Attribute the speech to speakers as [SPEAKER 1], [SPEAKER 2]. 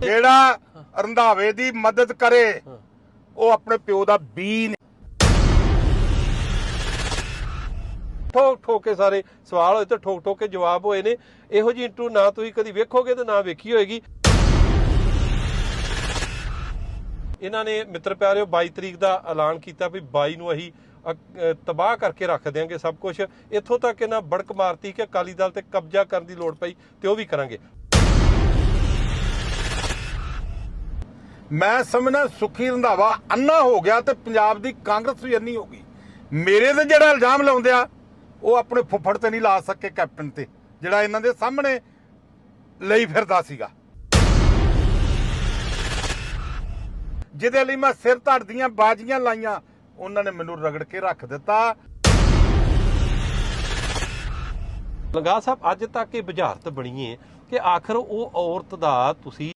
[SPEAKER 1] ਜਿਹੜਾ ਰੰਧਾਵੇ ਦੀ ਮਦਦ ਕਰੇ, ਉਹ ਆਪਣੇ ਪਿਓ ਦਾ ਬੀ
[SPEAKER 2] ਠੋਕ ਠੋਕ ਕੇ ਸਾਰੇ ਸਵਾਲ ਹੋਏ ਤੇ ਠੋਕ ਠੋਕ ਕੇ ਜਵਾਬ ਹੋਏ ਨੇ। ਇਹੋ ਜੀ ਇੰਟਰਵਿਊ ਨਾ ਤੁਸੀਂ ਕਦੀ ਵੇਖੋਗੇ ਤੇ ਨਾ ਵੇਖੀ ਹੋਏਗੀ। ਇਹਨਾਂ ਨੇ ਮਿੱਤਰ ਪਿਆਰਿਓ 22 ਤਰੀਕ ਦਾ ਐਲਾਨ ਕੀਤਾ ਵੀ 22 ਨੂੰ ਅਸੀਂ ਤਬਾਹ ਕਰਕੇ ਰੱਖ ਦਿਆਂਗੇ ਸਭ ਕੁਝ ਇੱਥੋਂ ਤੱਕ ਇਹਨਾਂ ਬੜਕ ਮਾਰਤੀ ਕਿ ਅਕਾਲੀ ਦਲ ਤੇ ਕਬਜ਼ਾ ਕਰਨ ਦੀ ਲੋੜ ਪਈ ਤੇ ਉਹ ਵੀ ਕਰਾਂਗੇ।
[SPEAKER 1] ਮੈਂ ਸਮਝਣਾ ਸੁਖੀ ਰੰਧਾਵਾ ਅੰਨਾ ਹੋ ਗਿਆ ਤੇ ਪੰਜਾਬ ਦੀ ਕਾਂਗਰਸ ਵੀ ਅੰਨੀ ਹੋ ਗਈ। ਮੇਰੇ ਤੇ ਜਿਹੜਾ ਇਲਜ਼ਾਮ ਲਾਉਂਦੇ ਆ, ਉਹ ਆਪਣੇ ਫੁੱਫੜ ਤੇ ਨਹੀਂ ਲਾ ਸਕੇ ਕੈਪਟਨ ਤੇ, ਜਿਹੜਾ ਇਹਨਾਂ ਦੇ ਸਾਹਮਣੇ ਲਈ ਫਿਰਦਾ ਸੀਗਾ। ਜਿਹਦੇ ਲਈ ਮੈਂ ਸਿਰ ਧੜ ਦੀਆਂ ਬਾਜੀਆਂ ਲਾਈਆਂ, ਉਹਨਾਂ ਨੇ ਮੈਨੂੰ ਰਗੜ ਕੇ ਰੱਖ ਦਿੱਤਾ।
[SPEAKER 2] ਲੰਗਾ ਸਾਹਿਬ, ਅੱਜ ਤੱਕ ਇਹ ਬੁਝਾਰਤ ਬਣੀ ਹੈ ਕਿ ਆਖਰ ਉਹ ਔਰਤ ਦਾ ਤੁਸੀਂ